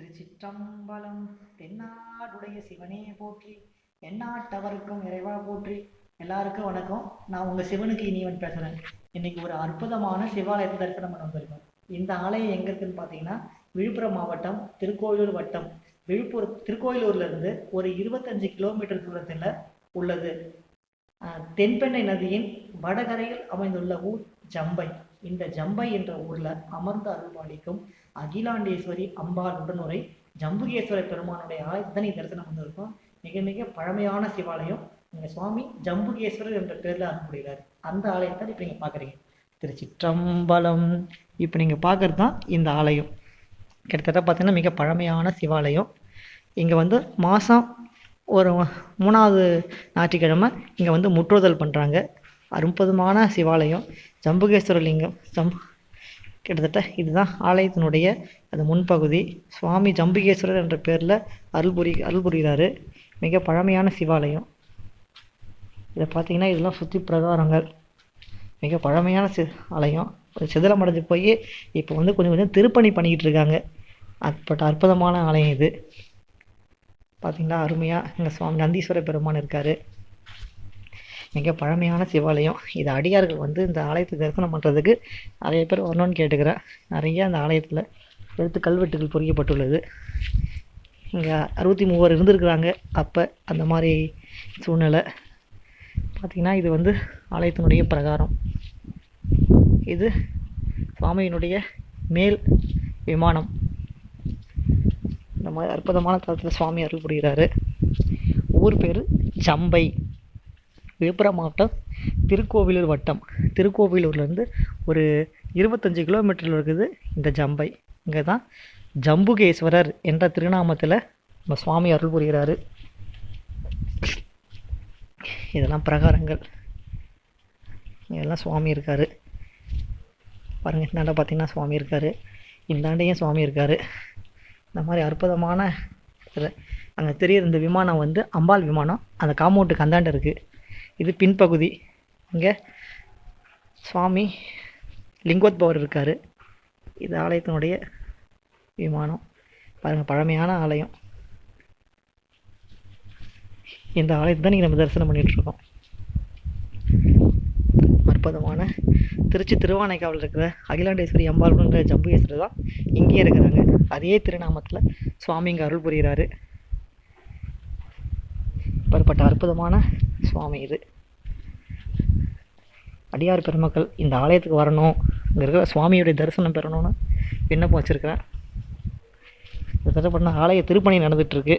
திருச்சிற்றம்பலம் தென்னாடுடைய சிவனே போற்றி எந்நாட்டவருக்கும் இறைவா போற்றி. எல்லாருக்கும் வணக்கம். நான் உங்க சிவனுக்கு இனிவன் பேசுறேன். இன்னைக்கு ஒரு அற்புதமான சிவாலயத்தை தரிசனம் பண்ண வந்திருக்கோம். இந்த ஆலயம் எங்க இருக்குன்னு பார்த்தீங்கன்னா விழுப்புரம் மாவட்டம் திருக்கோயிலூர் வட்டம். விழுப்புரம் திருக்கோயிலூர்ல இருந்து ஒரு இருபத்தஞ்சு கிலோமீட்டர் தூரத்தில் உள்ளது. தென்பெண்ணை நதியின் வடகரையில் அமைந்துள்ள ஊர் ஜம்பை. இந்த ஜம்பை என்ற ஊர்ல அமர்ந்த அருள்பாளிக்கும் அகிலாண்டேஸ்வரி அம்பாள் உடனுரை ஜம்புகேஸ்வர பெருமானுடைய ஆலயத்தை தரிசனம் வந்திருக்கும். மிக மிக பழமையான சிவாலயம். எங்க சுவாமி ஜம்புகேஸ்வரர் என்ற பேர்ல அனுப்பிடுகிறார் அந்த ஆலயத்தை இப்ப நீங்க பாக்குறீங்க. திருச்சிற்றம்பலம். இப்ப நீங்க பார்க்கறது தான் இந்த ஆலயம். கிட்டத்தட்ட பார்த்தீங்கன்னா மிக பழமையான சிவாலயம். இங்கே வந்து மாதம் ஒரு மூணாவது ஞாயிற்றுக்கிழமை இங்கே வந்து முற்றுதல் பண்ணுறாங்க அற்புதமான சிவாலயம் ஜம்புகேஸ்வர லிங்கம் ஜம் கிட்டத்தட்ட இதுதான் ஆலயத்தினுடைய அந்த முன்பகுதி. சுவாமி ஜம்புகேஸ்வரர் என்ற பேரில் அருள் புரி அருள் புரிகிறாரு. மிக பழமையான சிவாலயம். இதை பார்த்தீங்கன்னா இதெல்லாம் சுற்றி பிரகாரங்கள். மிக பழமையான சி ஆலயம். அது சிதிலமடைஞ்சு போய் இப்போ வந்து கொஞ்சம் கொஞ்சம் திருப்பணி பண்ணிக்கிட்டு இருக்காங்க. அப்பட்ட அற்புதமான ஆலயம் இது. பார்த்திங்கன்னா அருமையாக எங்கள் சுவாமி நந்தீஸ்வர பெருமான் இருக்கார். மிக பழமையான சிவாலயம். இது அடியார்கள் வந்து இந்த ஆலயத்தை தரிசனம் பண்ணுறதுக்கு நிறைய பேர் வரணும்னு கேட்டுக்கிறேன். நிறைய அந்த ஆலயத்தில் எழுத்து கல்வெட்டுகள் பொறிக்கப்பட்டுள்ளது. இங்கே அறுபத்தி மூவர் இருந்திருக்கிறாங்க. அப்போ அந்த மாதிரி சூழ்நிலை. பார்த்திங்கன்னா இது வந்து ஆலயத்தினுடைய பிரகாரம். இது சுவாமியினுடைய மேல் விமானம். இந்த மாதிரி அற்புதமான தளத்தில் சுவாமி அருள் புரிகிறாரு. ஊர் பேர் ஜம்பை. விழுப்புரம் மாவட்டம் திருக்கோவிலூர் வட்டம். திருக்கோவிலூர்லேருந்து ஒரு இருபத்தஞ்சி கிலோமீட்டரில் இருக்குது இந்த ஜம்பை. இங்கே தான் ஜம்புகேஸ்வரர் என்ற திருநாமத்தில் நம்ம சுவாமி அருள் புரிகிறாரு. இதெல்லாம் பிரகாரங்கள். இதெல்லாம் சுவாமி இருக்கார். பாருங்கள் இந்தாண்ட பார்த்திங்கன்னா சுவாமி இருக்கார். இந்தாண்டையும் சுவாமி இருக்கார். இந்த மாதிரி அற்புதமான அங்கே தெரியிற இந்த விமானம் வந்து அம்பாள் விமானம். அந்த காம்பவுண்டுக்கு அந்தாண்ட இருக்குது இது பின்பகுதி. இங்கே சுவாமி லிங்கோத்பவர் இருக்கார். இது ஆலயத்தினுடைய விமானம். பாருங்கள் பழமையான ஆலயம். இந்த ஆலயத்தை தான் நீங்கள் நம்ம தரிசனம் பண்ணிட்டு இருக்கோம். அற்புதமான திருச்சி திருவானைக்காவில் இருக்கிற அகிலாண்டேஸ்வரி அம்பாள்ன்ற ஜம்புகேஸ்வரர் தான் இங்கேயே இருக்கிறாங்க. அதே திருநாமத்தில் சுவாமி இங்கே அருள் புரிகிறாரு. இப்படிப்பட்ட அற்புதமான சுவாமி இது. அடியார் பெருமக்கள் இந்த ஆலயத்துக்கு வரணும். இங்கே இருக்கிற சுவாமியுடைய தரிசனம் பெறணும்னு விண்ணப்பம் வச்சுருக்கிறேன். கிட்டத்தட்ட பண்ண ஆலய திருப்பணி நடந்துகிட்ருக்கு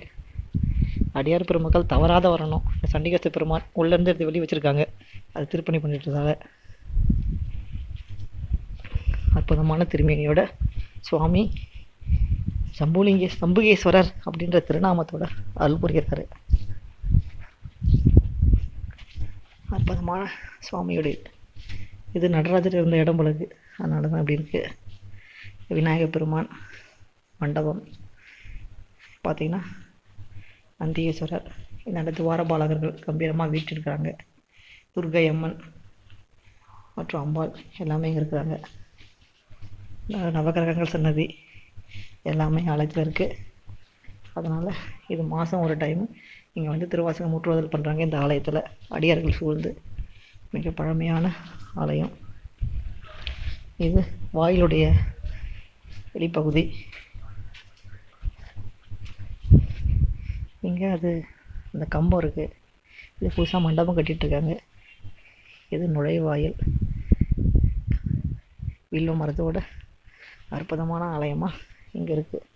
அடியார் பெருமக்கள் தவறாத வரணும். இந்த சண்டிகஸ்த பெருமான் உள்ளேருந்து எடுத்து வெளியே வச்சுருக்காங்க. அது திருப்பணி பண்ணிட்டுருந்தால அற்புதமான திருமேனியோட சுவாமி சம்புலிங்கே சம்புகேஸ்வரர் அப்படின்ற திருநாமத்தோட அருள் புரிகிறாரு அற்புதமான சுவாமியுடைய இது நடராஜர் இருந்த இடம் பழகு அதனால தான் அப்படி இருக்குது விநாயகர் பெருமான் மண்டபம். பார்த்தீங்கன்னா நந்திகேஸ்வரர் இந்த துவாரபாலகர்கள் கம்பீரமாக வீட்டிருக்கிறாங்க துர்கை அம்மன் மற்றும் அம்பாள் எல்லாமே இங்கே இருக்கிறாங்க. நவகிரகங்கள் சன்னதி எல்லாமே ஆலயத்தில் இருக்குது அதனால் இது மாதம் ஒரு டைம் இங்கே வந்து திருவாசகம் முற்றுவதல் பண்ணுறாங்க இந்த ஆலயத்தில். அடியார்கள் சூழ்ந்து. மிக பழமையான ஆலயம். இது வாயிலுடைய வெளிப்பகுதி. இங்கே அது அந்த கம்பம் இருக்குது இது புதுசாக மண்டபம் கட்டிட்டு இருக்காங்க இது நுழைவாயில். வில்வ மரத்தோட அற்புதமான ஆலயமாக இங்கே இருக்குது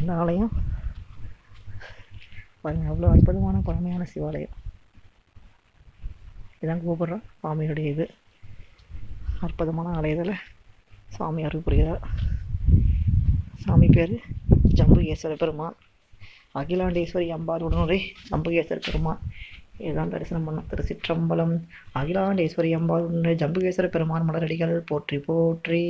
இந்த ஆலயம் பாருங்கள் அவ்வளோ அற்புதமான பழமையான சிவாலயம். இதான் கூப்பிட்றோம் சுவாமியுடைய இது. அற்புதமான ஆலயத்தில் சுவாமி அருள் புரிகிறார் சாமி பேர் ஜம்புகேஸ்வர பெருமான். அகிலாண்டேஸ்வரி அம்பாள் உடனுரை ஜம்புகேஸ்வர பெருமான். இதுதான் தரிசனம் பண்ணோம் திருச்சிற்றம்பலம். அகிலாண்டேஸ்வரி அம்பாள் உடனுரை ஜம்புகேஸ்வர பெருமான் மலரடிகள் போற்றி போற்றி.